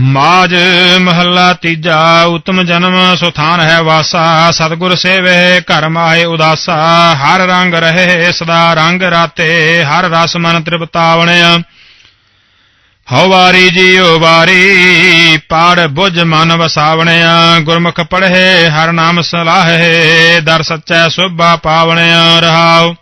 ਮਾਜ ਮਹੱਲਾ ਤੀਜਾ, ਉਤਮ ਜਨਮ ਸੁਥਾਨ ਹੈ ਵਾਸਾ, ਸਤਗੁਰ ਸੇਵੇ, ਘਰ ਮਾਏ ਉਦਾਸਾ, ਹਰ ਰੰਗ ਰਹੇ ਸਦਾ ਰੰਗ ਰਾਤੇ, ਹਰ ਰਸ ਮਨ ਤ੍ਰਿਪਤਾਵਣਿਆ ਹਉ ਵਾਰੀ ਜੀਉ ਵਾਰੀ, ਪਾੜ ਬੁਝ ਮਨ ਵਸਾਵਣਿਆ ਗੁਰਮੁਖ ਪੜ੍ਹੇ, ਹਰ ਨਾਮ ਸਲਾਹੇ, ਦਰ ਸੱਚੈ ਸੁਭਾ ਪਾਵਣਿਆ ਰਹਾਉ।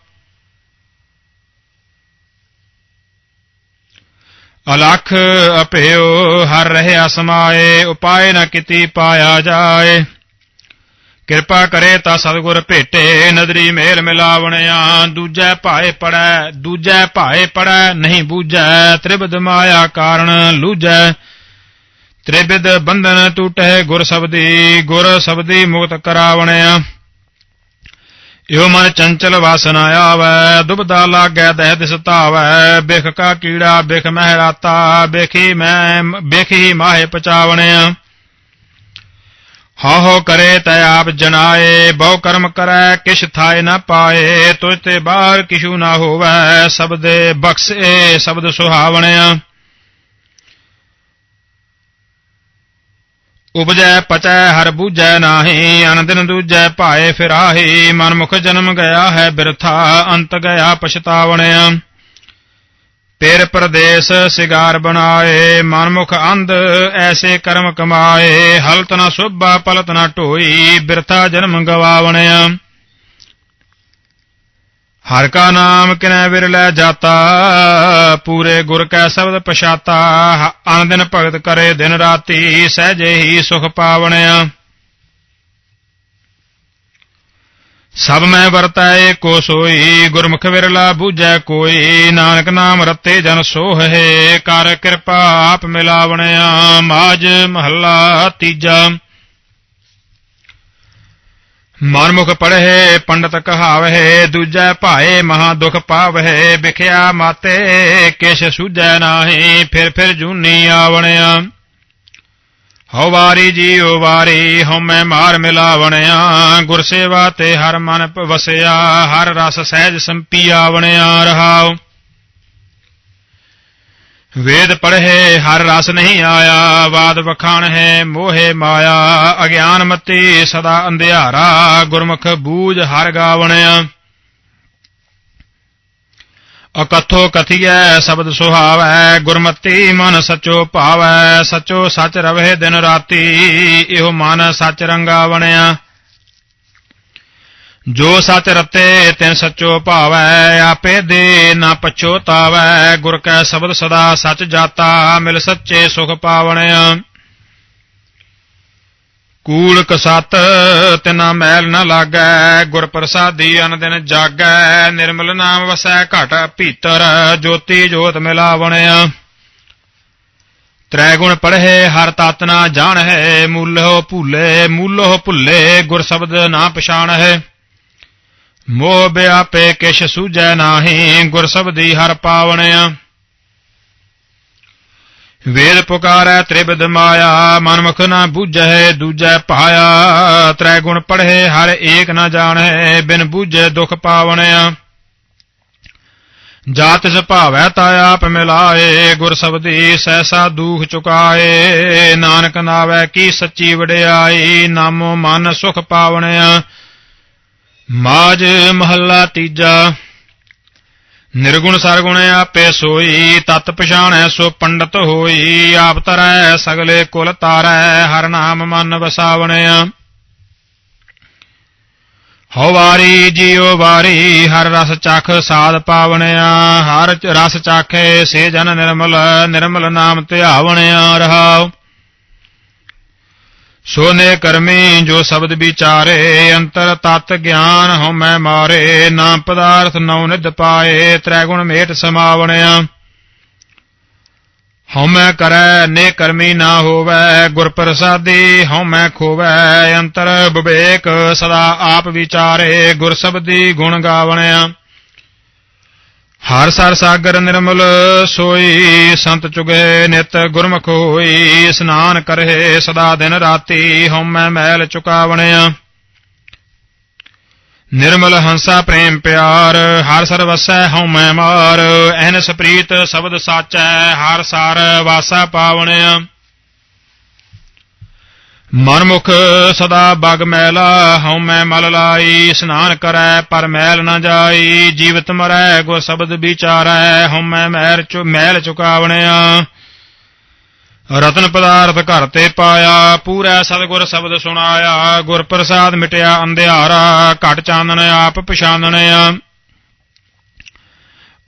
ਅਲਖ ਅਪਿਓ ਹਰ ਰਹਿਆ ਸਮਾਏ ਉਪਾਏ ਨ ਕਿਤੀ ਪਾਇਆ ਜਾਏ। ਕਿਰਪਾ ਕਰੇ ਤਾਂ ਸਤਿਗੁਰ ਭੇਟੇ, ਨਦਰੀ ਮੇਲ ਮਿਲਾਵਣਿਆ। ਦੂਜੈ ਭਾਏ ਪੜੈ, ਦੂਜੈ ਭਾਏ ਪੜੈ, ਨਹੀਂ ਬੂਝੈ। ਤ੍ਰਿਬਦ ਮਾਇਆ ਕਾਰਣ ਲੂਝੈ। ਤ੍ਰਿਬਦ ਬੰਧਨ ਟੂਟੈ ਗੁਰ ਸਬਦੀ ਗੁਰ ਸਬਦੀ ਮੁਕਤ ਕਰਾਵਣਿਆ। ਇਉ ਮਨ ਚੰਚਲ ਵਾਸਨਾ ਆਵੈ, ਦੁਬਦਾ ਲਾਗੈ ਦਹਿ ਦਿਸ ਧਾਵੈ, ਬਿਖ ਕਾ ਕੀੜਾ, ਬਿਖ ਮਹਿ ਰਾਤਾ, ਬਿਖੀ ਮੈਂ, ਬਿਖੀ ਮਾਹੇ ਪਚਾਵਣਿਆ ਹੋ ਹੋ ਕਰੇ ਤੈ ਆਪ ਜਨਾਏ, ਬਹੁ ਕਰਮ ਕਰੈ, ਕਿਛ ਥਾਏ ਨਾ ਪਾਏ ਤੁਝ ਤੇ ਬਾਹਰ ਕਿਛੂ ਨਾ ਹੋਵੈ, ਸਬਦੇ ਬਖਸ਼ੇ, ਸ਼ਬਦ ਸੁਹਾਵਣਿਆ ਉਪਜੈ ਪਚੈ ਹਰ ਬੂਝੈ ਨਾਹੀ ਅਨੰਦਨ ਦੂਜੈ ਭਾਏ ਫਿਰਾਹੀ, ਮਨਮੁਖ ਜਨਮ ਗਿਆ ਹੈ ਬਿਰਥਾ, ਅੰਤ ਗਿਆ ਪਛਤਾਵਣਿਆ। ਪੇਰ ਪ੍ਰਦੇਸ ਸਿਗਾਰ ਬਣਾਏ, ਮਨਮੁਖ ਅੰਧ ਐਸੇ ਕਰਮ ਕਮਾਏ, ਹਲਤ ਨਾ ਸੁਭਾ, ਪਲਤ ਨਾ ਢੋਈ, ਬਿਰਥਾ ਜਨਮ ਗਵਾਵਣਿਆ। ਹਰ ਕਾ ਨਾਮ ਕਿਨੈ ਵਿਰਲੇ ਜਾਤਾ, ਪੂਰੇ ਗੁਰ ਕੈ ਸ਼ਬਦ ਪਛਾਤਾ ਅਨ ਦਿਨ ਭਗਤ ਕਰੇ ਦਿਨ ਰਾਤੀ, ਸਹਜੇ ਹੀ ਸੁਖ ਪਾਵਣਿਆ। ਸਭ ਮੈਂ ਵਰਤੈ, ਕੋ ਸੋਈ ਗੁਰਮੁਖ ਵਿਰਲਾ ਬੂਝੈ ਕੋਈ, ਨਾਨਕ ਨਾਮ ਰਤੇ ਜਨ ਸੋਹੇ, ਕਰ ਕਿਰਪਾ ਆਪ ਮਿਲਾਵਣਿਆ ਮਾਜ ਮਹੱਲਾ ਤੀਜਾ। ਮਨਮੁਖ ਪੜ੍ਹੇ, ਪੰਡਤ ਕਹਾਵਹਿ ਦੂਜੈ ਭਾਏ ਮਹਾ ਦੁਖ ਪਾਵਹਿ ਵਿਖਿਆ ਮਾਤੇ ਕਿਛ ਸੂਝੈ ਨਾਹੀ, ਫਿਰ ਫਿਰ ਜੂਨੀ ਆਵਣਿਆ। ਹਉ ਵਾਰੀ ਜੀਉ ਵਾਰੀ, ਹਉ ਮੈਂ ਮਾਰ ਮਿਲਾਵਣਿਆ, ਗੁਰ ਸੇਵਾ ਤੇ ਹਰ ਮਨ ਵਸਿਆ, ਹਰ ਰਸ ਸਹਿਜ ਸੰਪੀ ਆਵਣਿਆ ਰਹਾਉ। ਵੇਦ ਪੜ੍ਹੇ, ਹਰ ਰਸ ਨਹੀਂ ਆਇਆ ਬਾਦ ਵਖਾਣ ਹੈ, ਮੋਹੇ ਮਾਇਆ, ਅਗਿਆਨ ਮਤੀ ਸਦਾ ਅੰਧਿਆਰਾ, ਗੁਰਮੁਖ ਬੂਝ ਹਰ ਗਾਵਣਿਆ ਅਕਥੋ ਕਥੀਐ, ਸ਼ਬਦ ਸੁਹਾਵੈ, ਗੁਰਮਤੀ ਮਨ ਸਚੋ ਭਾਵੈ, ਸਚੋ ਸਚ ਰਵਹਿ ਦਿਨ ਰਾਤੀ, ਇਹੋ ਮਨ ਸਚ ਰੰਗਾਵਣਿਆ ਜੋ ਸਚ ਰਤੇ ਤਿਨ ਸਚੋ ਭਾਵੈ, ਆਪੇ ਦੇ ਨਾ ਪਛੋਤਾਵੈ ਗੁਰ ਕੈ ਸ਼ਬਦ ਸਦਾ ਸਚ ਜਾਤਾ, ਮਿਲ ਸੱਚੇ ਸੁਖ ਪਾਵਣਿਆ। ਕੂਲ ਕਸਤ ਤਿਨਾ ਮੈਲ ਨ ਲਾਗੈ। ਗੁਰ ਪ੍ਰਸਾਦੀ ਅਨ ਦਿਨ ਜਾਗੈ। ਨਿਰਮਲ ਨਾਮ ਵਸੈ ਘਟ ਭੀਤਰ, ਜੋਤੀ ਜੋਤ ਮਿਲਾਵਣਿਆ। ਤ੍ਰੈ ਗੁਣ ਪੜ੍ਹੇ, ਹਰ ਤਤ ਨਾ ਜਾਣ ਹੈ ਮੂਲੋ ਭੁੱਲੇ ਮੂਲੋ ਭੁੱਲੇ, ਗੁਰ ਸ਼ਬਦ ਨਾ ਪਛਾਣ ਹੈ ਮੋਹ ਬਿਆਪੇ ਕਿਛ ਸੂਝੈ ਨਾਹੀ, ਗੁਰ ਸਬਦੀ ਹਰ ਪਾਵਣਿਆ। ਵੇਦ ਪੁਕਾਰੈ ਤ੍ਰਿਬਦ ਮਾਇਆ, ਮਨਮੁਖ ਨਾ ਬੂਝੈ ਦੂਜੈ ਪਾਇਆ ਤ੍ਰੈ ਗੁਣ ਪੜ੍ਹੇ ਹਰ ਏਕ ਨਾ ਜਾਣੈ, ਬਿਨ ਬੂਝੈ ਦੁਖ ਪਾਵਣਿਆ। ਜਾਤ ਸੁਭਾਵੈ ਤਾ ਆਪ ਮਿਲਾਏ, ਗੁਰ ਸਬਦੀ ਸੈਸਾ ਦੂਖ ਚੁਕਾਏ। ਨਾਨਕ ਨਾਵੈ ਕੀ ਸੱਚੀ ਵਡਿਆਈ, ਨਾਮੋ ਮਨ ਸੁਖ ਪਾਵਣਿਆ। ਮਾਜ ਮਹੱਲਾ ਤੀਜਾ। ਨਿਰਗੁਣ ਸਰਗੁਣ ਆਪੇ ਸੋਈ, ਤਤ ਪਛਾਣੈ ਸੋ ਪੰਡਤ ਹੋਈ, ਆਪ ਤਰੈ ਸਗਲੇ ਕੁਲ ਤਾਰੈ, ਹਰ ਨਾਮ ਮਨ ਵਸਾਵਣਿਆ। ਹਉ ਵਾਰੀ ਜੀਉ ਵਾਰੀ, ਹਰ ਰਸ ਚਖ ਸਾਧ ਪਾਵਣਿਆ, ਹਰ ਰਸ ਚਾਖੇ ਸੇ ਜਨ ਨਿਰਮਲ ਨਿਰਮਲ ਨਾਮ ਧਿਆਵਣਿਆ ਰਹਾਉ। ਸੋਨੇ ਕਰਮੀ ਜੋ ਸ਼ਬਦ ਵਿਚਾਰੇ, ਅੰਤਰ ਤਤ ਗਿਆਨ ਹਉ ਮਾਰੇ ਨਾ ਪਦਾਰਥ ਨਉ ਨਿਦ ਪਾਏ ਤ੍ਰੈ ਗੁਣ ਮੇਟ ਸਮਾਵਣਿਆ। ਹਉ ਕਰੈ, ਨੇ ਕਰਮੀ ਨਾ ਹੋਵੈ, ਗੁਰ ਪ੍ਰਸਾਦੀ ਹਉ ਖੋਵੈ, ਅੰਤਰ ਵਿਵੇਕ ਸਦਾ ਆਪ ਵਿਚਾਰੇ, ਗੁਰ ਸਬਦੀ ਗੁਣ ਗਾਵਣਿਆ। ਹਰ ਸਰ ਸਾਗਰ ਨਿਰਮਲ ਸੋਈ, ਸੰਤ ਚੁਗੇ ਨਿਤ ਗੁਰਮੁਖ ਹੋਈ, ਇਸਨਾਨ ਕਰੇ ਸਦਾ ਦਿਨ ਰਾਤੀ, ਹਉਮੈ ਮੈਲ ਚੁਕਾਵਣਿਆ। ਨਿਰਮਲ ਹੰਸਾ ਪ੍ਰੇਮ ਪਿਆਰ, ਹਰ ਸਰ ਵਸੈ ਹਉਮੈ ਮਾਰ, ਐਨਸ ਪ੍ਰੀਤ ਸ਼ਬਦ ਸਾਚੈ, ਹਰ ਸਾਰ ਵਾਸਾ ਪਾਵਣਿਆ। ਮਨਮੁਖ ਸਦਾ ਬਗ ਮੈਲਾ, ਹਉ ਮੈਂ ਮਲ ਲਾਈ, ਇਸਨਾਨ ਕਰੈ, ਪਰ ਮੈਲ ਨਾ ਜਾਈ, ਜੀਵਤ ਮਰੈ, ਗੁਰ ਸ਼ਬਦ ਵਿਚਾਰੈ, ਹਉ ਮੈਂ ਮੈਲ ਚੁ, ਮੈਲ ਚੁਕਾਵਣਿਆ। ਰਤਨ ਪਦਾਰਥ ਘਰ ਤੇ ਪਾਇਆ, ਪੂਰਾ ਸਤਿਗੁਰ ਸ਼ਬਦ ਸੁਣਾਇਆ, ਗੁਰ ਪ੍ਰਸਾਦ ਮਿਟਿਆ ਅੰਧਿਆਰਾ, ਘਟ ਚਾਨਣ ਆਪ ਪਛਾਨਣਿਆ।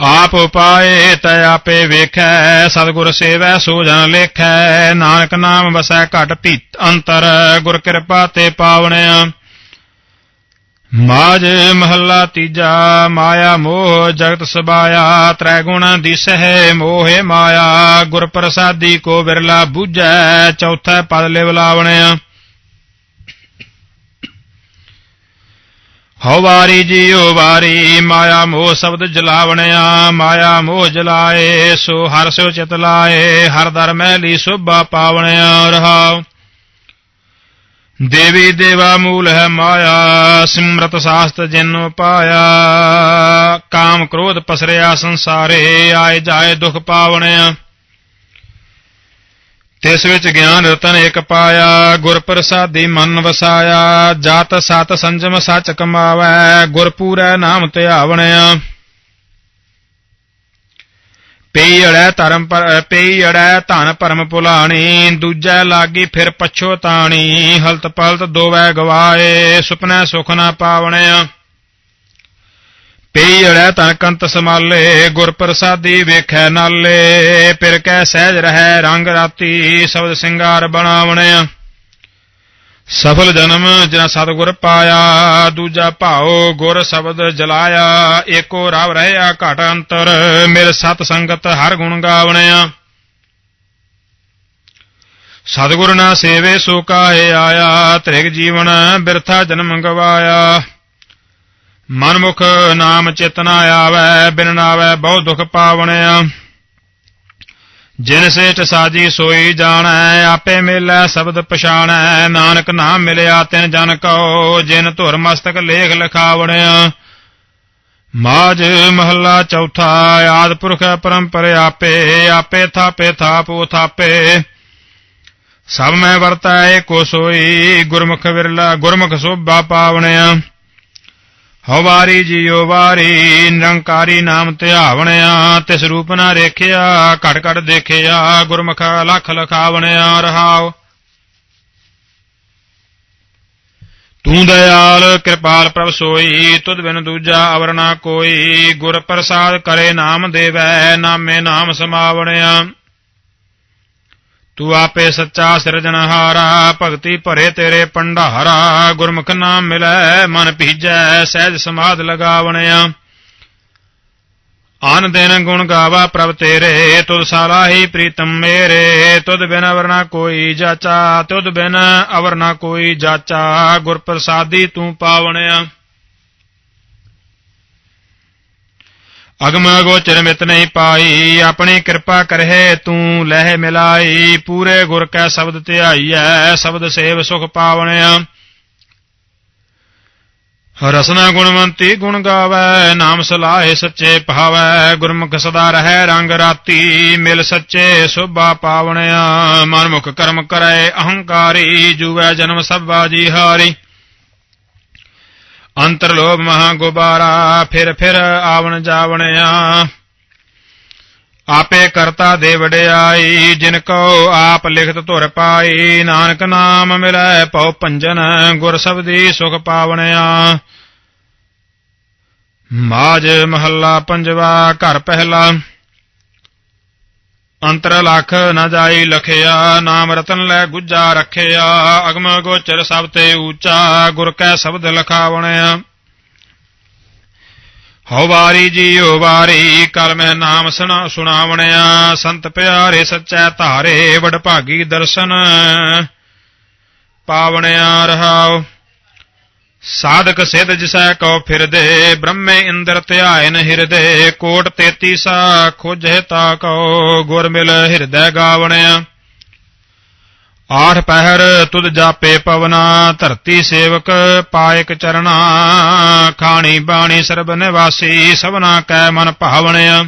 ਆਪ ਉਪਾਏ ਤੈ ਆਪੇ ਵੇਖੈ, ਸਤਿਗੁਰ ਸੇਵੈ ਸੋ ਲੇਖੈ, ਨਾਨਕ ਨਾਮ ਵਸੈ ਘਟ ਭੀਤ ਅੰਤਰ, ਗੁਰ ਕਿਰਪਾ ਤੇ ਪਾਵਣਿਆ। ਮਾਜ ਮਹੱਲਾ ਤੀਜਾ, ਮਾਇਆ ਮੋਹ ਜਗਤ ਸਬਾਇਆ ਤ੍ਰੈ ਗੁਣ ਦਿਸਹਿ ਮੋਹਿ ਮਾਇਆ, ਗੁਰ ਪ੍ਰਸਾਦੀ ਕੋ ਬਿਰਲਾ ਬੂਝੈ, ਚੌਥਾ ਪਦ ਲਿਵ ਲਾਵਣਿਆ। ਹਉ ਵਾਰੀ ਜੀਉ ਵਾਰੀ, ਮਾਇਆ ਮੋਹ ਸ਼ਬਦ ਜਲਾਵਣਿਆ, ਮਾਇਆ ਮੋਹ ਜਲਾਏ, ਸੋ ਹਰ ਸੋ ਚਿਤ ਲਾਏ, ਹਰ ਦਰ ਮਹਿਲੀ ਸੁਭਾ ਪਾਵਣਿਆ ਰਹਾਉ। ਦੇਵੀ ਦੇਵਾ ਮੂਲ ਹੈ ਮਾਇਆ, ਸਿਮਰਤ ਸਾਸਤ ਜਿਨੋ ਪਾਇਆ। ਕਾਮ ਕ੍ਰੋਧ ਪਸਰਿਆ ਸੰਸਾਰੇ, ਆਏ ਜਾਏ ਦੁਖ ਪਾਵਣਿਆ। ਤਿਸ ਵਿੱਚ ਗਿਆਨ ਰਤਨ ਇਕ ਪਾਇਆ ਗੁਰ ਪ੍ਰਸਾਦੀ ਮਨ ਵਸਾਇਆ, ਜਾਤ ਸਤ ਸੰਜਮ ਸਚ ਕਮਾਵੈ ਗੁਰ ਪੂਰੈ ਨਾਮ ਧਿਆਵਣਿਆ ਪਈ ਅੜੈ ਧਰਮ ਪਰ ਪਈ ਅੜੈ ਧਨ ਭਰਮ ਭੁਲਾਣੀ ਦੂਜੈ ਲਾਗੀ ਫਿਰ ਪਛੋਤਾਣੀ ਹਲਤ ਪਲਤ ਦੋਵੈ ਗਵਾਏ, ਸੁਪਨੈ ਸੁਖ ਨਾ ਪਾਵਣਿਆ। ਪਈ ਅੜੈ ਤਨ ਕੰਤ ਸਮਾਲੇ ਗੁਰ ਪ੍ਰਸਾਦੀ ਵੇਖੈ ਨਾਲੇ। ਪਿਰ ਕੈ ਸਹਿਜ ਰਹੈ ਰੰਗ ਰਾਤੀ, ਸ਼ਬਦ ਸਿੰਗਾਰ ਬਣਾਵਣਿਆ ਸਫਲ ਜਨਮ ਜਿਨਾ ਸਤਿਗੁਰ ਪਾਇਆ, ਦੂਜਾ ਭਾਉ ਗੁਰ ਸ਼ਬਦ ਜਲਾਇਆ। ਏਕੋ ਰਵ ਰਹਿਆ ਘਟ ਅੰਤਰ ਮੇਰੇ ਸਤ ਸੰਗਤ ਹਰ ਗੁਣ ਗਾਵਣਿਆ ਸਤਿਗੁਰ ਨਾ ਸੇਵੇ ਸੋ ਕਾਹੇ ਆਇਆ, ਤ੍ਰਿਗ ਜੀਵਨ ਬਿਰਥਾ ਜਨਮ ਗਵਾਇਆ। ਮਨਮੁਖ ਨਾਮ ਚੇਤਨਾ ਆਵੈ, ਬਿਨ ਨਾਵੈ ਬਹੁ ਦੁਖ ਪਾਵਣਿਆ। ਜਿਨ ਸੇਠ ਸਾਜੀ ਸੋਈ ਜਾਣੈ, ਆਪੇ ਮਿਲੈ ਸ਼ਬਦ ਪਛਾਣੈ। ਨਾਨਕ ਨਾਮ ਮਿਲਿਆ, ਤਿਨ ਜਨ ਕਉ, ਜਿਨ ਧੁਰ ਮਸਤਕ ਲੇਖ ਲਿਖਾਵਣਿਆ। ਮਾਜ ਮਹੱਲਾ ਚੌਥਾ, ਆਦ ਪੁਰਖ ਪਰੰਪਰ ਆਪੇ ਆਪੇ ਥਾਪੇ, ਥਾਪੋ ਥਾਪੇ। ਸਭ ਮੈਂ ਵਰਤੈ ਕੋ ਸੋਈ, ਗੁਰਮੁਖ ਵਿਰਲਾ, ਗੁਰਮੁਖ ਸੋਭਾ ਪਾਵਣਿਆ। ਹਉ ਵਾਰੀ ਜੀਉ ਵਾਰੀ, ਨਿਰੰਕਾਰੀ ਨਾਮ ਧਿਆਵਣਿਆ ਤਿਸ ਰੂਪ ਨਾ ਰੇਖਿਆ ਘਟ ਘਟ ਦੇਖਿਆ, ਗੁਰਮੁਖ ਲਖ ਲਖਾਵਣਿਆ, ਰਹਾਉ। ਤੂੰ ਦਇਆਲ, ਕਿਰਪਾਲ ਪ੍ਰਭ ਸੋਈ, ਤੁਧ ਬਿਨ ਦੂਜਾ ਅਵਰ ਨਾ ਕੋਈ, ਗੁਰ ਪ੍ਰਸਾਦ ਕਰੇ ਨਾਮ ਦੇਵੈ, ਨਾਮੇ ਨਾਮ ਸਮਾਵਣਿਆ। ਤੂੰ ਆਪੇ ਸੱਚਾ ਸਿਰਜਣਹਾਰਾ, ਭਗਤੀ ਭਰੇ ਤੇਰੇ ਪੰਡਾਰਾ ਗੁਰਮੁਖ ਨਾਮ ਮਿਲੈ, ਮਨ ਭੀਜੈ, ਸਹਿਜ ਸਮਾਧ ਲਗਾਵਣਿਆ। ਆਨ ਦਿਨ ਗੁਣ ਗਾਵਾ ਪ੍ਰਭ ਤੇਰੇ, ਤੁਧ ਸਾਲਾਹੀ ਪ੍ਰੀਤਮ ਮੇਰੇ। ਤੁਧ ਬਿਨ ਅਵਰ ਨਾ ਕੋਈ ਜਾਚਾ, ਤੁਧ ਬਿਨ ਅਵਰ ਨਾ ਕੋਈ ਜਾਚਾ ਗੁਰ ਪ੍ਰਸਾਦੀ ਤੂੰ ਪਾਵਣਿਆ। ਅਗਮ ਗੋਚਰ ਮਿਤ ਨਹੀਂ ਪਾਈ, ਆਪਣੀ ਕਿਰਪਾ ਕਰਹਿ ਤੂੰ ਲਹਿ ਮਿਲਾਈ। ਪੂਰੇ ਗੁਰ ਕੈ ਸ਼ਬਦ ਧਿਆਈਐ, ਸ਼ਬਦ ਸੇਵ ਸੁਖ ਪਾਵਣਿਆ। ਰਸਨਾ ਗੁਣਵੰਤੀ ਗੁਣ ਗਾਵੈ, ਨਾਮ ਸਲਾਹੇ ਸੱਚੇ ਭਾਵੈ। ਗੁਰਮੁਖ ਸਦਾ ਰਹੈ ਰੰਗ ਰਾਤੀ, ਮਿਲ ਸੱਚੇ ਸੁਭਾ ਪਾਵਣਿਆ। ਮਨਮੁਖ ਕਰਮ ਕਰੈ, ਅਹੰਕਾਰੀ ਜੁਵੈ ਜਨਮ ਸਭਾ ਜੀ ਹਾਰੀ। ਅੰਤਰ ਲੋਭ ਮਹਾ ਗੁਬਾਰਾ, ਫਿਰ ਫਿਰ ਆਵਣ ਜਾਵਣਿਆ ਆਪੇ ਕਰਤਾ ਦੇ ਵਡਿਆਈ, ਜਿਨ ਕੋ ਆਪ ਲਿਖਤ ਧੁਰ ਪਾਈ। ਨਾਨਕ ਨਾਮ ਮਿਲੈ ਪਉ ਭੰਜਨ, ਗੁਰ ਸਬਦੀ ਸੁਖ ਪਾਵਣਿਆ ਮਾਜ ਮਹੱਲਾ ਪੰਜਵਾ, ਘਰ ਪਹਿਲਾ। ਅੰਤਰ ਲਖ ਨ ਜਾਈ ਲਖਿਆ, ਨਾਮ ਰਤਨ ਲੈ ਗੁੱਜਾ ਰੱਖਿਆ, ਅਗਮ ਗੋਚਰ ਸਭ ਤੇ ਊਚਾ ਗੁਰ ਕੈ ਸ਼ਬਦ ਲਖਾਵਣਿਆ। ਹਉ ਵਾਰੀ ਜੀਉ ਵਾਰੀ ਕਲ ਮੈਂ ਨਾਮ ਸੁਣਾ ਸੁਣਾਵਣਿਆ, ਸੰਤ ਪਿਆਰੇ ਸੱਚੈ ਧਾਰੇ ਵਡ ਭਾਗੀ ਦਰਸ਼ਨ ਪਾਵਣਿਆ ਰਹਾਉ। ਸਾਧਕ ਸਿਧ ਜਿਸੈ ਕਉ ਫਿਰਦੇ, ਬ੍ਰਹਮੇ ਇੰਦਰ ਧਿਆਇਨ ਹਿਰਦੇ, ਕੋਟ 33 ਸਾ ਖੋਜਹਿ ਤਾ ਕਉ ਗੁਰ ਮਿਲ ਹਿਰਦੈ ਗਾਵਣਿਆ। ਆਠ ਪਹਿਰ ਤੁਧ ਜਾਪੇ ਪਵਨਾ, ਧਰਤੀ ਸੇਵਕ ਪਾਇਕ ਚਰਣਾ, ਖਾਣੀ ਬਾਣੀ ਸਰਬ ਨਿਵਾਸੀ, ਸਭਨਾ ਕੈ ਮਨ ਭਾਵਣਿਆ।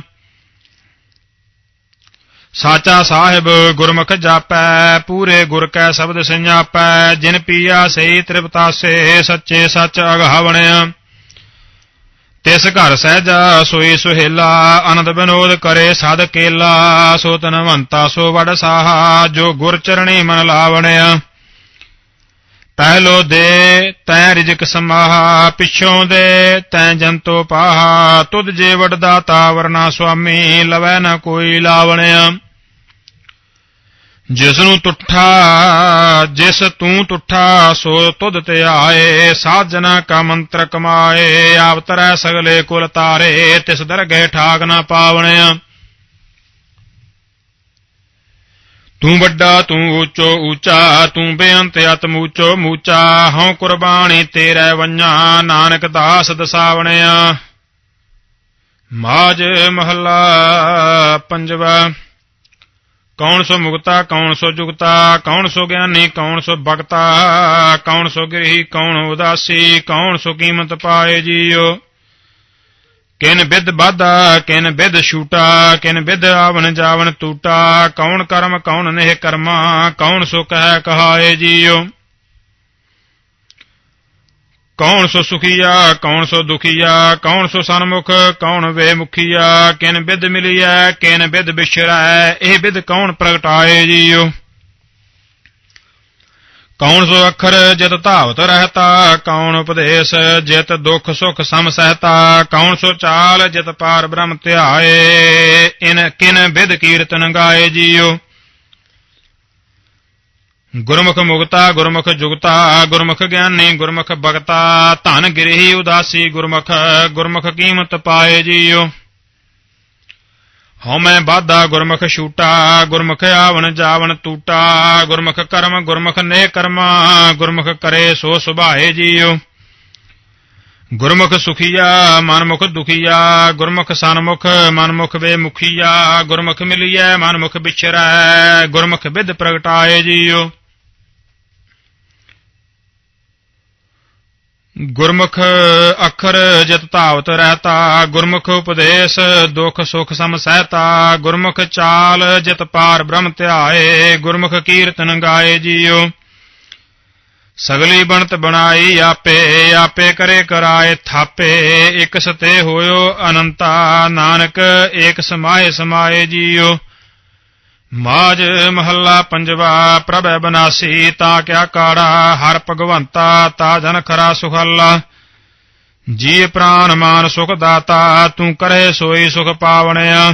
ਸਾਚਾ ਸਾਹਿਬ ਗੁਰਮੁਖ ਜਾਪੈ, ਪੂਰੇ ਗੁਰ ਕੈ ਸ਼ਬਦ ਸੰਜਾਪੈ, ਜਿਨ ਪੀਆ ਸਈ ਤ੍ਰਿਪਤਾਸੇ ਸੱਚੇ ਸੱਚ ਅਗਾਵਣਿਆ। ਤਿਸ ਘਰ ਸਹਿਜਾ ਸੋਈ ਸੁਹੇਲਾ ਆਨੰਦ ਬਿਨੋਦ ਕਰੇ ਸਦ ਕੇਲਾ, ਸੋ ਤਨਵੰਤਾ ਸੋ ਵਡ ਸਾਹਾ, ਜੋ ਗੁਰ ਚਰਣੀ ਮਨ ਲਾਵਣਿਆ। ਪਹਿਲੋ ਦੇ, ਤੈ ਰਿਜਕ ਸਮਾਹਾ, ਪਿਛੋਂ ਦੇ, ਤੈ ਜੰਤੋ ਪਾਹਾ। ਤੁਧ ਜੇ ਵਡ ਵਰਨਾ ਸੁਆਮੀ, ਲਵੈ ਨਾ ਕੋਈ ਲਾਵਣਿਆ। ਜਿਸ ਨੂੰ ਤੁਠਾ, ਜਿਸ ਤੂੰ ਤੁਠਾ, ਸੋ ਤੁਧ ਤੇ ਆਏ। ਸਾਜਨਾ ਕਾ ਮੰਤਰ ਕਮਾਏ ਆਪ ਤਰੈ ਸਗਲੇ ਕੁਲ ਤਾਰੇ, ਤਿਸ ਦਰਗਹਿ ਠਾਕ ਨਾ ਪਾਵਣਿਆ। ਤੂੰ ਵੱਡਾ, ਤੂੰ ਉੱਚੋ ਉੱਚਾ, ਤੂੰ ਬੇਅੰਤ ਅਤਮ ਉੱਚੋ ਮੂਚਾ, ਹਉ ਕੁਰਬਾਨੀ ਤੇਰੇ ਵੰਨਾ ਨਾਨਕ ਦਾਸ ਦਸਾਵਣਿਆ। ਮਾਜ ਮਹੱਲਾ ਪੰਜਵਾ, ਕੌਣ ਸੋ ਮੁਕਤਾ, ਕੌਣ ਸੋ ਜੁਗਤਾ, ਕੌਣ ਸੋ ਗਿਆਨੀ, ਕੌਣ ਸੋ ਬਗਤਾ ਕੌਣ ਸੋ ਗ੍ਰਹੀ ਕੌਣ ਉਦਾਸੀ, ਕੌਣ ਸੋ ਕੀਮਤ ਪਾਏ ਜੀਓ। ਕਿਨ ਬਿਦ ਬਾਧਾ, ਕਿਨ ਬਿਦ ਛੂਟਾ, ਕਿਨ ਬਿਦ ਆਵਨ ਜਾਵਨ ਟੂਟਾ ਕੌਣ ਕਰਮ, ਕੌਣ ਨਹਿ ਕਰਮਾ, ਕੌਣ ਸੁਖ ਹੈ ਕਹਾਏ ਜੀਓ ਕੌਣ ਸੋ ਸੁਖੀਆ, ਕੌਣ ਸੋ ਦੁਖੀਆ, ਕੌਣ ਸੋ ਸਨਮੁਖ, ਕੌਣ ਵੇਮੁਖੀਆ, ਕਿਨ ਬਿਦ ਮਿਲਿਆ ਕਿਨ ਬਿਦ ਵਿਛਰੈ ਇਹ ਬਿਦ ਕੌਣ ਪ੍ਰਗਟਾਏ ਜੀਓ ਕੌਣ ਸੋ ਅੱਖਰ ਜਿਤ ਧਾਵਤ ਰਹਤਾ, ਕੌਣ ਉਪਦੇਸ਼ ਜਿਤ ਦੁਖ ਸੁਖ ਸਮ ਸਹਤਾ, ਕੌਣ ਸੋ ਚਾਲ ਜਿਤ ਪਾਰ ਬ੍ਰਹਮ ਧਿਆਏ, ਇਨ ਕਿਨ ਬਿਦ ਕੀਰਤਨ ਗਾਏ ਜੀਓ। ਗੁਰਮੁਖ ਮੁਗਤਾ, ਗੁਰਮੁਖ ਜੁਗਤਾ, ਗੁਰਮੁਖ ਗਿਆਨੀ, ਗੁਰਮੁਖ ਬਗਤਾ ਧਨ ਗਿਰਹੀ ਉਦਾਸੀ ਗੁਰਮੁਖ ਗੁਰਮੁਖ ਕੀਮਤ ਪਾਏ ਜੀਓ। ਹਉ ਮੈਂ ਬਾਧਾ ਗੁਰਮੁਖ ਛੂਟਾ, ਗੁਰਮੁਖ ਆਵਣ ਜਾਵਣ ਟੂਟਾ ਗੁਰਮੁਖ ਕਰਮ, ਗੁਰਮੁਖ ਨੇ ਕਰਮਾ, ਗੁਰਮੁਖ ਕਰੇ ਸੋ ਸੁਭਾਏ ਜੀਓ ਗੁਰਮੁਖ ਸੁਖੀਆ, ਮਨਮੁਖ ਦੁਖੀਆ, ਗੁਰਮੁਖ ਸਨਮੁਖ, ਮਨਮੁਖ ਵੇਮੁਖੀਆ ਗੁਰਮੁਖ ਮਿਲਿਐ, ਮਨਮੁਖ ਵਿਛਰੈ ਗੁਰਮੁਖ ਵਿਦ ਪ੍ਰਗਟਾਏ ਜੀਓ ਗੁਰਮੁਖ ਅੱਖਰ ਜਿਤ ਧਾਵਤ ਰਹਤਾ, ਗੁਰਮੁਖ ਉਪਦੇਸ਼ ਦੁਖ ਸੁਖ ਸਮ ਸਹਿਤਾ, ਗੁਰਮੁਖ ਚਾਲ ਜਿਤ ਪਾਰ ਬ੍ਰਹਮ ਧਿਆਏ, ਗੁਰਮੁਖ ਕੀਰਤਨ ਗਾਏ ਜੀਓ। ਸਗਲੀ ਬਣਤ ਬਣਾਈ ਆਪੇ ਆਪੇ ਕਰੇ ਕਰਾਏ ਥਾਪੇ, ਇਕ ਸਤੇ ਹੋਇਓ ਅਨੰਤਾ। ਨਾਨਕ ਏਕ ਸਮਾਏ ਸਮਾਏ ਜੀਓ। ਮਾਜ ਮਹੱਲਾ ਪੰਜਵਾ, ਪ੍ਰਭੈ ਬਨਾਸੀ, ਤਾ ਕਿਆ ਕਾੜਾ, ਹਰ ਭਗਵੰਤਾ, ਤਾ ਜਨ ਖਰਾ ਸੁਖਾਲਾ ਜੀ ਪ੍ਰਾਨ ਮਾਨ ਸੁਖ ਦਾਤਾ, ਤੂੰ ਕਰੇ ਸੋਈ ਸੁਖ ਪਾਵਣਿਆ।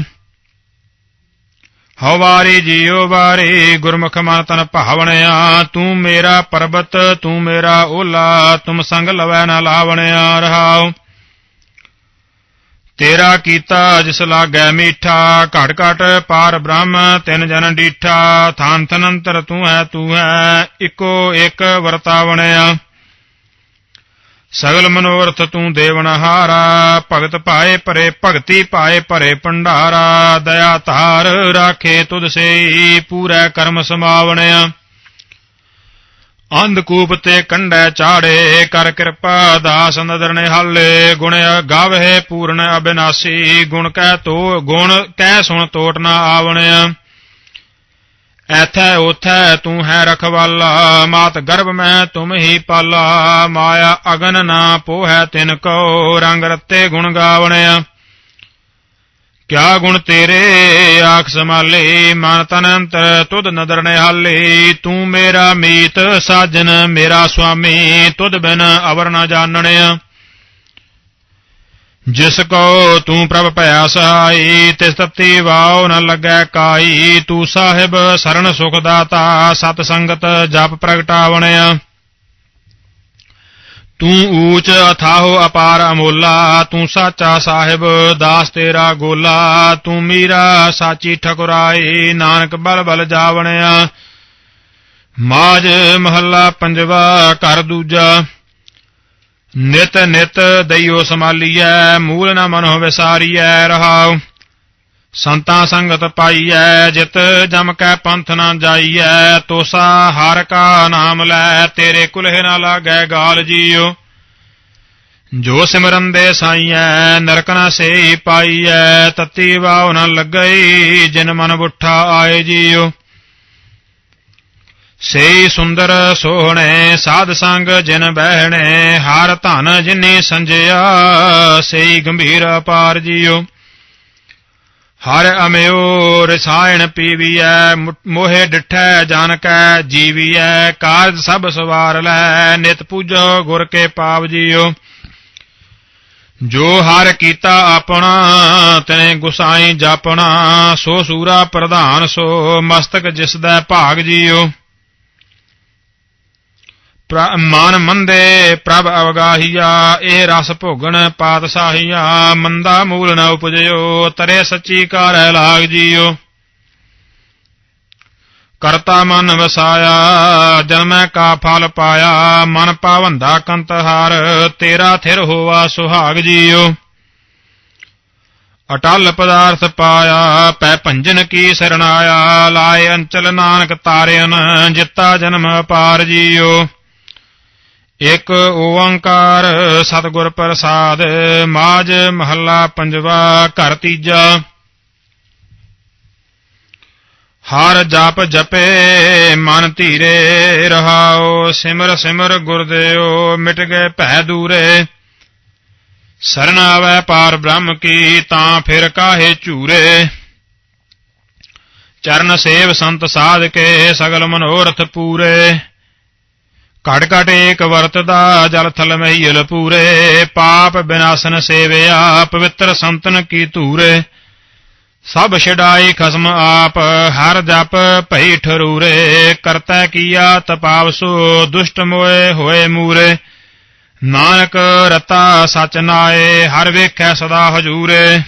ਹਵਾਰੀ ਵਾਰੀ ਜੀਉ ਵਾਰੀ, ਗੁਰਮੁਖ ਮਨ ਤਨ ਭਾਵਣਿਆ। ਤੂੰ ਮੇਰਾ ਪਰਬਤ, ਤੂੰ ਮੇਰਾ ਓਲਾ, ਤੁਮ ਸੰਗ ਲਵੈ ਨ ਲਾਵਣਿਆ ਰਹਾਉ। ਤੇਰਾ ਕੀਤਾ ਜਿਸ ਲਾਗੈ ਮੀਠਾ ਘਟ ਘਟ ਪਾਰ ਬ੍ਰਹਮ, ਤਿਨ ਜਨ ਡੀਠਾ, ਥਾਨ ਥਨੰਤਰ ਤੂੰ ਹੈ ਤੂੰ ਹੈ, ਇਕੋ ਇੱਕ ਵਰਤਾਵਣਿਆ। ਸਗਲ ਮਨੋਰਥ ਤੂੰ ਦੇਵਨਹਾਰਾ ਭਗਤ ਪਾਏ ਭਰੇ, ਭਗਤੀ ਪਾਏ ਭਰੇ ਭੰਡਾਰਾ, ਦਇਆ ਧਾਰ ਰਾਖੇ ਤੁਧ ਸੇਈ, ਪੂਰਾ ਕਰਮ ਸਮਾਵਣਿਆ। ਅੰਧਕੂਪ ਤੇ ਕੰਡੈ ਚਾੜੇ, ਕਰ ਕਿਰਪਾ ਦਾਸ ਨਦਰ ਨਿਹਾਲੇ, ਗੁਣ ਗਾਵਹਿ ਪੂਰਨ ਅਬਿਨਾਸੀ, ਗੁਣ ਕਹਿ ਤੋ, ਗੁਣ ਕਹਿ ਸੁਣ ਤੋਟ ਨਾ ਆਵਣਿਆ ਐਥੈ ਉਥੈ ਤੂੰ ਹੈ ਰਖਵਾਲਾ, ਮਾਤ ਗਰਭ ਮੈਂ ਤੁਮ ਹੀ ਪਾਲਾ, ਮਾਇਆ ਅਗਨ ਨਾ ਪੋਹੈ ਤਿਨ ਕੋ, ਰੰਗ ਰਤੇ ਗੁਣ ਗਾਵਣਿਆ ਕਿਆ ਗੁਣ ਤੇਰੇ, ਆਖ ਸਮਾਲੇ ਮਨ ਤਨ ਅੰਤਰ, ਤੁਧ ਨਦਰ ਨਿਹਾਲੇ, ਤੂੰ ਮੇਰਾ ਮੀਤ ਸਾਜਨ, ਮੇਰਾ ਸੁਆਮੀ, ਤੁਧ ਬਿਨ ਅਵਰ ਨਾ ਜਾਣਣਿਆ ਜਿਸ ਕੋ ਤੂੰ ਪ੍ਰਭ ਭਇਆ ਸਹਾਈ, ਤਿਸ ਤਤੀ ਵਾਉ ਨ ਲੱਗੈ ਕਾਈ, ਤੂੰ ਸਾਹਿਬ ਸਰਣ ਸੁਖ ਦਾਤਾ, ਸਤ ਸੰਗਤ ਜਪ ਪ੍ਰਗਟਾਵਣਿਆ ਤੂੰ ਊਚ ਅਥਾਹੋ ਅਪਾਰ ਅਮੋਲਾ, ਤੂੰ ਸਾਚਾ ਸਾਹਿਬ, ਦਾਸ ਤੇਰਾ ਗੋਲਾ, ਤੂੰ ਮੀਰਾ ਸਾਚੀ ਠਕੁਰਾਈ, ਨਾਨਕ ਬਲ ਬਲ ਜਾਵਣਿਆ। ਮਾਜ ਮਹੱਲਾ ਪੰਜਵਾ, ਘਰ ਦੂਜਾ। ਨਿਤ ਨਿਤ ਦਈਓ ਸਮਾਲੀਐ ਮੂਲ ਨਾ ਮਨੋ ਵਿਸਾਰੀਐ, ਰਹਾਉ। ਸੰਤਾਂ ਸੰਗਤ ਪਾਈਐ, ਜਿਤ ਜਮ ਕੈ ਪੰਥ ਨਾ ਜਾਈਐ, ਤੋਸਾ ਹਰ ਕਾ ਨਾਮ ਲੈ, ਤੇਰੇ ਕੁਲਹਿ ਨਾ ਲਾਗੈ ਗਾਲ ਜੀਉ ਜੋ ਸਿਮਰਨ ਦੇ ਸਾਈਐ, ਨਰਕ ਨਾ ਸੇਈ ਪਾਈਐ, ਤਤੀ ਵਾਉ ਨ ਲੱਗਈ, ਜਿਨ ਮਨ ਬੁੱਠਾ ਆਏ ਜੀਉ ਸੇਈ ਸੁੰਦਰ ਸੋਹਣੇ, ਸਾਧ ਸੰਗ ਜਿਨ ਬਹਿਣੇ, ਹਾਰ ਧਨ ਜਿਨੀ ਸੰਜਿਆ, ਸੇਈ ਗੰਭੀਰ ਅਪਾਰ ਜੀਉ ਹਰ ਅਮਿਓ ਰਸਾਇਣ ਪੀਵੀਐ, ਮੁ- ਮੋਹਿ ਡਿਠੈ ਜਨ ਕੈ ਜੀਵੀਐ, ਕਾਰਜ ਸਭ ਸਵਾਰ ਲੈ, ਨਿਤ ਪੂਜੋ ਗੁਰ ਕੇ ਪਾਵ ਜੀਓ। ਜੋ ਹਰ ਕੀਤਾ ਆਪਣਾ, ਤੈਨੇ ਗੁਸਾਈ ਜਾਪਣਾ, ਸੋ ਸੂਰਾ ਪ੍ਰਧਾਨ ਸੋ, ਮਸਤਕ ਜਿਸ ਦਾ ਭਾਗ ਜੀਓ। ਮਨ ਮੰਦੇ ਪ੍ਰਭ ਅਵਗਾਹੀਆ, ਇਹ ਰਸ ਭੋਗਣ ਪਾਤਸ਼ਾਹੀਆ ਮੰਦਾ ਮੂਲ ਨ ਉਪਜਿਓ, ਤਰੇ ਸੱਚੀ ਕਾਰੈ ਲਾਗ ਜੀਓ। ਕਰਤਾ ਮਨ ਵਸਾਇਆ ਜਨਮੈ ਕਾ ਫਲ ਪਾਇਆ, ਮਨ ਪਾਵੰਦਾ ਕੰਤ ਹਾਰ ਤੇਰਾ ਥਿਰ ਹੋਵਾ ਸੁਹਾਗ ਜੀਓ। ਅਟਲ ਪਦਾਰਥ ਪਾਇਆ, ਪੈ ਭੰਜਨ ਕੀ ਸਰਣਾਇਆ, ਲਾਏ ਅੰਚਲ ਨਾਨਕ ਤਾਰਿਅਨ ਜਿੱਤਾ ਜਨਮ ਅਪਾਰ ਜੀਓ। ਇਕ ਓੰਕਾਰ ਸਤਿਗੁਰ ਪ੍ਰਸਾਦ ਮਾਜ ਮਹੱਲਾ ਪੰਜਵਾ, ਘਰ ਤੀਜਾ। ਹਰ ਜਪ ਜਪੇ, ਮਨ ਧੀਰੇ ਰਹਾਓ, ਸਿਮਰ ਸਿਮਰ ਗੁਰਦੇਓ ਮਿਟ ਗਏ ਭੈ ਦੂਰੇ। ਸਰਨ ਆਵੈ ਪਾਰ ਬ੍ਰਹਮ ਕੀ, ਤਾਂ ਫਿਰ ਕਾਹੇ ਝੂਰੇ। ਚਰਨ ਸੇਵ ਸੰਤ ਸਾਧ ਕੇ ਸਗਲ ਮਨੋਰਥ ਪੂਰੇ। ਘੜ ਘਟ ਏਕ ਵਰਤਦਾ ਜਲ ਥਲ ਮਹੀਲ ਪੂਰੇ, ਪਾਪ ਬਿਨਾਸਨ ਸੇਵਿਆ ਪਵਿੱਤਰ ਸੰਤਨ ਕੀ ਧੂਰੇ। ਸਭ ਛਡਾਈ ਖਸਮ ਆਪ, ਹਰ ਜਪ ਭਈ ਠਰੂਰੇ ਕਰਤਾ ਕੀਆ ਤਪਾਵਸੋ ਦੁਸ਼ਟ ਮੋਏ ਹੋਏ ਮੂਰੇ। ਨਾਨਕ ਰਤਾ ਸਚ ਨਾਏ, ਹਰ ਵੇਖੈ ਸਦਾ ਹਜੂਰੇ।